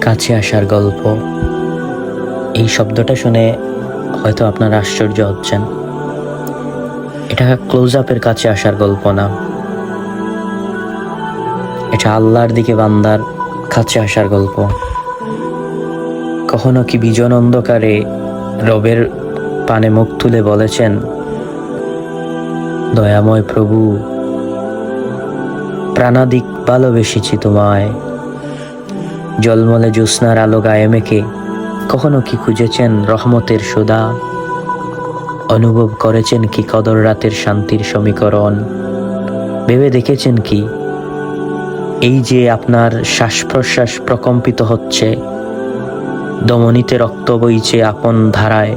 কাছে আসার গল্প। এই শব্দটা শুনে হয়তো আপনারা আশ্চর্য হচ্ছেন। এটা ক্লোজ আপের কাছে আসার গল্প না। এটা আল্লাহর দিকে বান্দার কাছে আসার গল্প। কখনো কি বিজন অন্ধকারে রবের পানে মুখ তুলে বলেছেন, দয়াময় প্রভু প্রাণাদিক ভালোবেসেছি তোমায়। জলমলে জ্যোৎস্নার আলো গায়ে মেখে কখনো কি খুঁজেছেন রহমতের সুদা? অনুভব করেছেন কি কদর রাতের শান্তির সমীকরণ? ভেবে দেখেছেন কি? এই যে আপনার শ্বাস প্রশ্বাস প্রকম্পিত হচ্ছে, দমনিতে রক্ত বইছে আপন ধারায়,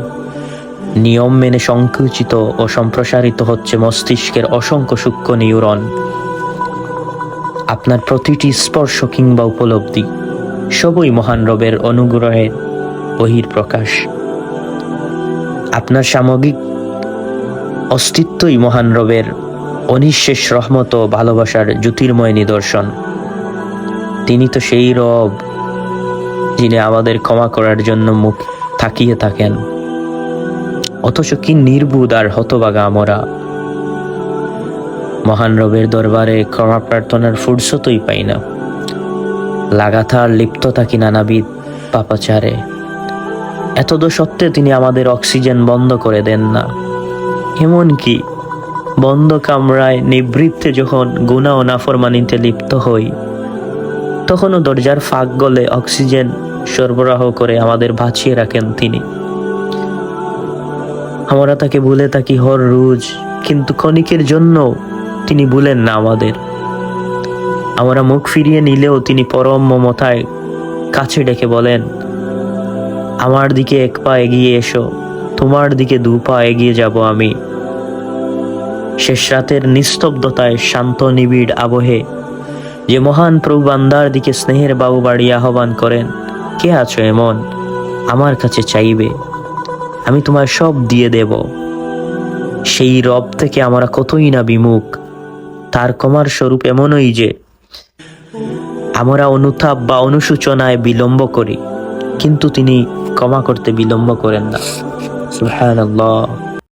নিয়ম মেনে সংকুচিত ও সম্প্রসারিত হচ্ছে মস্তিষ্কের অসংখ্য সূক্ষ্ম নিউরন। আপনার প্রতিটি স্পর্শ কিংবা উপলব্ধি সবই মহান রবের অনুগ্রহের বহির প্রকাশ আপনার সামগ্রিক অস্তিত্বই মহান রবের অনিঃশেষ রহমত ও ভালোবাসার জ্যোতির্ময় নিদর্শন। তিনি তো সেই রব, যিনি আমাদের ক্ষমা করার জন্য মুখ থাকিয়ে থাকেন। অথচ কি নির্বুদ আর হতবাগা আমরা। মহান রবের দরবারে ক্ষমা প্রার্থনার ফুরসতই পাই না। লাগাতার লিপ্ত থাকি নানাবিধ পাপাচারে। এতদ সত্ত্বে তিনি আমাদের অক্সিজেন বন্ধ করে দেন না। এমনকি বন্ধ কামরায় নিবৃত্তে যখন গুণা ও নাফরমানিতে লিপ্ত হই, তখনও দরজার ফাঁক গলে অক্সিজেন সরবরাহ করে আমাদের বাঁচিয়ে রাখেন তিনি। আমরা তাকে ভুলে থাকি হর রোজ, কিন্তু ক্ষণিকের জন্য তিনি ভুলেন না আমাদের। আমরা মুখ ফিরিয়ে নিলেও তিনি পরম মমতায় কাছে ডেকে বলেন, আমার দিকে এক পা এগিয়ে এসো, তোমার দিকে দু পা এগিয়ে যাব আমি। শেষ রাতের নিস্তব্ধতায় শান্ত নিবিড় আবহে যে মহান প্রভু বান্দার দিকে স্নেহের বাবু বাড়ি আহ্বান করেন, কে আছো এমন? আমার কাছে চাইবে। আমি তোমার সব দিয়ে দেব। সেই রব থেকে আমরা কতই না বিমুখ, তার কমার স্বরূপ এমনই যে আমরা অনুতাপ বা অনুসূচনায় বিলম্ব করি কিন্তু তিনি ক্ষমা করতে বিলম্ব করেন না। সুবহানাল্লাহ।